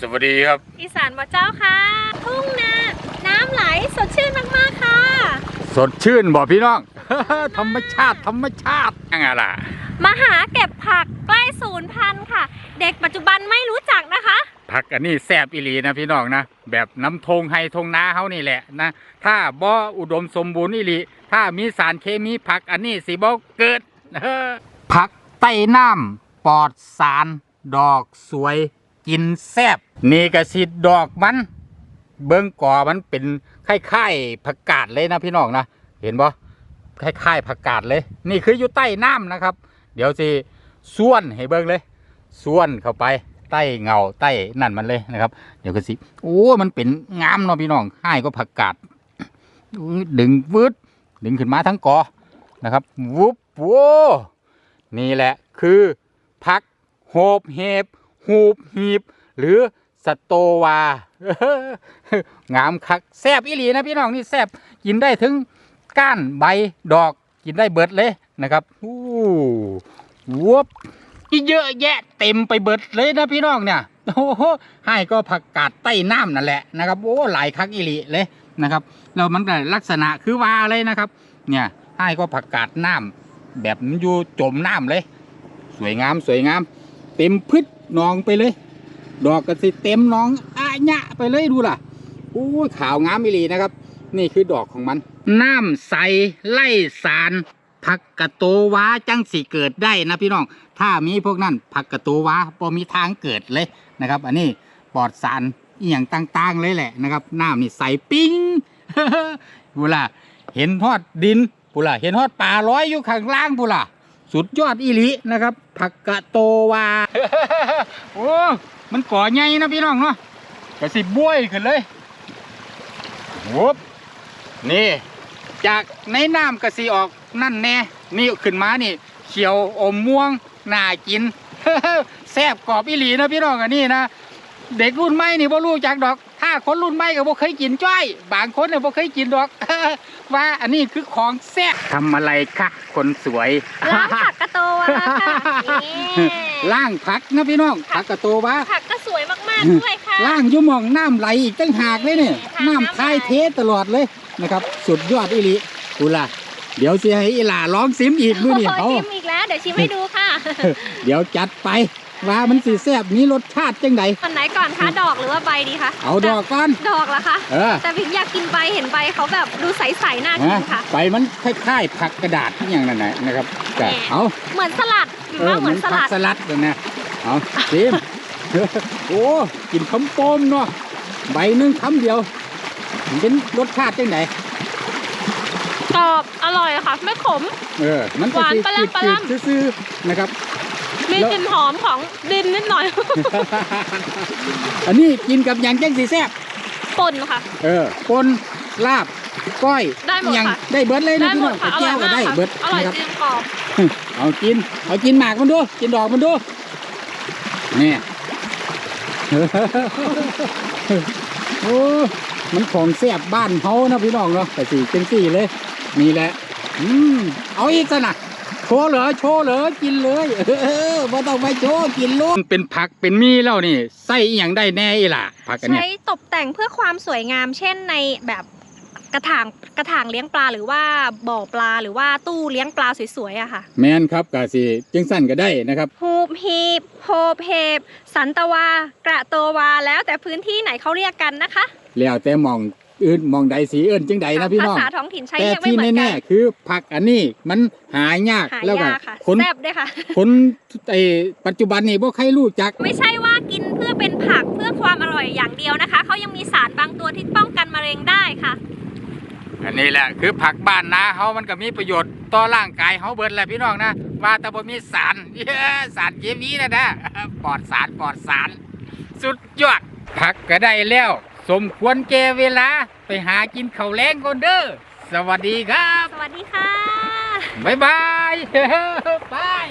สวัสดีครับ อีสานบ่เจ้าค่ะ ทุ่งนาน้ำไหลสดชื่นมากๆค่ะ สดชื่นบ่พี่น้อง ธรรมชาติ ธรรมชาติยังไงล่ะ มาหาเก็บผักใกล้ศูนย์พันธุ์ค่ะ เด็กปัจจุบันไม่รู้จักนะคะ ผักอันนี้แซ่บอีหลีนะพี่น้องนะ แบบน้ำทงไฮทงนาเฮานี่แหละนะ ถ้าบ่อุดมสมบูรณ์อีหลี ถ้ามีสารเคมีผักอันนี้สิบ่เกิด ผักใต้น้ำปลอดสาร ดอกสวย กินแซบนี่ก็สิดอกมัน เบิ้งกอมันเป็นคล้ายๆผักกาดเลยนะพี่น้องนะเห็นบ่คล้ายๆผักกาดเลย นี่คืออยู่ใต้น้ำนะครับ เดี๋ยวสิส่วนให้เบิ้งเลยส่วนเข้าไปใต้เงาใต้นั่นมันเลยนะครับ เดี๋ยวก็สิโอ้มันเป็นงามเนาะพี่น้องให้ก็ผักกาดดึงวืดดึงขึ้นมาทั้งกอนะครับวุบโว้นี่แหละคือผักโหบเห็บ หูบหีบ หรือสโตวา งามคักแซบอีหลีนะพี่น้องนี่แซบกินได้ถึงก้านใบดอกกินได้เบิดเลยนะครับอู้วบเยอะแยะเต็มไปเบิดเลยนะพี่น้องเนี่ยโอ้โหให้ก็ผักกาดใต้น้ำนั่นแหละนะครับโอ้หลายคักอีหลีเลยนะครับแล้วมันก็ลักษณะคือว่าเลยนะครับ เนี่ยให้ก็ผักกาดน้ำแบบมันอยู่จมน้ำเลย สวยงามสวยงาม เต็มพืช นองไปเลย ดอกก็สิเต็มน้องอาญะไปเลยดูล่ะโอ้ขาวงามอีหลีนะครับ นี่คือดอกของมัน น้ำใสไล่สารผักกะโตวาจังสิเกิดได้นะพี่น้อง ถ้ามีพวกนั้นผักกะโตวาพอมีทางเกิดเลยนะครับ อันนี้ปลอดสารอีหยังต่างๆเลยแหละนะครับน้ำนี่ใสปิ้งพูล่ะเห็นทอดดินพูล่ะเห็นทอดป่าร้อยอยู่ข้างล่างพูล่ะ สุดยอดอีหลีนะครับ ผักกะโตวา โอ้ มันก่อใหญ่นะพี่น้องเนาะกระสิบบ้วยขึ้นเลยวบนี่ จากในน้ำกระสีออกนั่นแน่ นี่ขึ้นมานี่ เขียวอมม่วงน่ากินแซ่บกรอบอีหลีนะพี่น้องอันนี้นะ เด็กรุ่นใหม่นี่บ่รู้จักดอกาคนรุ่นใหม่ก็บ่เคยกินจ้อย บางคนเนี่ยบ่เคยกินดอก ว่าอันนี้คือของแซ่บทำอะไรคะคนสวยล้างผักกระโตวาค่ะนี่ล่างผักนะพี่น้องผักกระโตวะผักก็สวยมากๆด้วยค่ะล่างอยุ่หมองน้ำไหลอีกตั้งหากเลยเนี่ยค่ะน้ำทายเทตลอดเลยนะครับ สุดยอดอีหลีกูล่ะเดี๋ยวสิให้อีหล่าร้องซิมอีกมื้อนี่โอ้เขายชิมอีกแล้วเดี๋ยวชิมให้ดูค่ะ เดี๋ยวจัดไป ว่ามันสิแซ่บมีรสชาติจังไดอันไหนก่อนคะดอกหรือว่าใบดีคะเอาดอกก่อนดอกเหรอคะเออแต่พิมอยากกินใบเห็นใบเขาแบบดูใสๆน่ากินะนค่ะใบมันคล้ายๆผักกระดาษที่อย่างนั้นนะนะครับก็แหม่เอาเหมือนสลัดหรือเออว่าเหเหมืมืออนนสผักลัดสลัดเลยนะเอาซิมโอ้กินคำโป้มเนาะใบหนึงคำเดียวมันเป็นรสชาติจังไหนกรอบอร่อยค่ะ ไม่ขม เออมันก็หวานสิปะล่ำปะจืล่ำดๆซื่อๆนะครับ มีแล้วกลิ่นหอมของดินนิดหน่อย อันนี้กินกับหยังจังสีแซ่บป่นค่ะ เออปนลาบก้อยได้หมดอิยังค่ะ ได้เบิดเลยนะได้พี่หมน้อดงค่ะอแก้ร่อวยก็มากได้ค่ะเบิดอร่อยนะครับ จริงกรอบเอากิน เอากินหมากมันดู กินดอกมันดูนี่ โอ้มันของแซ่บบ้านเขานะพี่น้องเนาะแต่สี่จังสี่เลย นี่แหละ อืม เอาอีกซะนะโชว์เหรอโชว์เหรอกินเลยเออไม่ต้องไปโชว์กินลูกเป็นผักเป็นมีแล้วนี่ใส่อหย่างได้แน่อีหล่ะผักอันเนี้ยใช้ตกแต่งเพื่อความสวยงาม เช่นในแบบกระถางกระถางเลี้ยงปลาหรือว่าบ่อปลาหรือว่าตู้เลี้ยงปลาสวยๆอะค่ะ แมนครับกาสีจังสั้นก็ได้นะครับฮูบฮีบโฮบเฮบสันตวา กระโตวา แล้วแต่พื้นที่ไหนเขาเรียกกันนะคะ แล้วแต่หมอง อื่นหมองใดสีอื่นจังใดนะพี่น้องภาษาท้องถิ่นใช้แต่เรียกไม่ที่เหมือนกัแน่นๆคือผักอันนี้มันหายากหาแล้วก็ยากค่ะคนแซ่บด้วยค่ะคนไอปัจจุบันนี่บ่ใครรู้จัก ไม่ใช่ว่ากินเพื่อเป็นผักเพื่อความอร่อยอย่างเดียวนะคะ เขายังมีสารบางตัวที่ป้องกันมะเร็งได้ค่ะ อันนี้แหละคือผักบ้านนาเขามันก็มีประโยชน์ต่อร่างกายเขาเบิดแหละพี่น้องนะว่าแต่บ่มีสารเย้สารเคมีนะนะปลอดสารปลอดสาร สุดยอดผักก็ได้แล้ว สมควรแก่เวลาไปหากินข้าวแรงก่อนเด้อสวัสดีครับ สวัสดีค่ะ บ๊ายบายบาย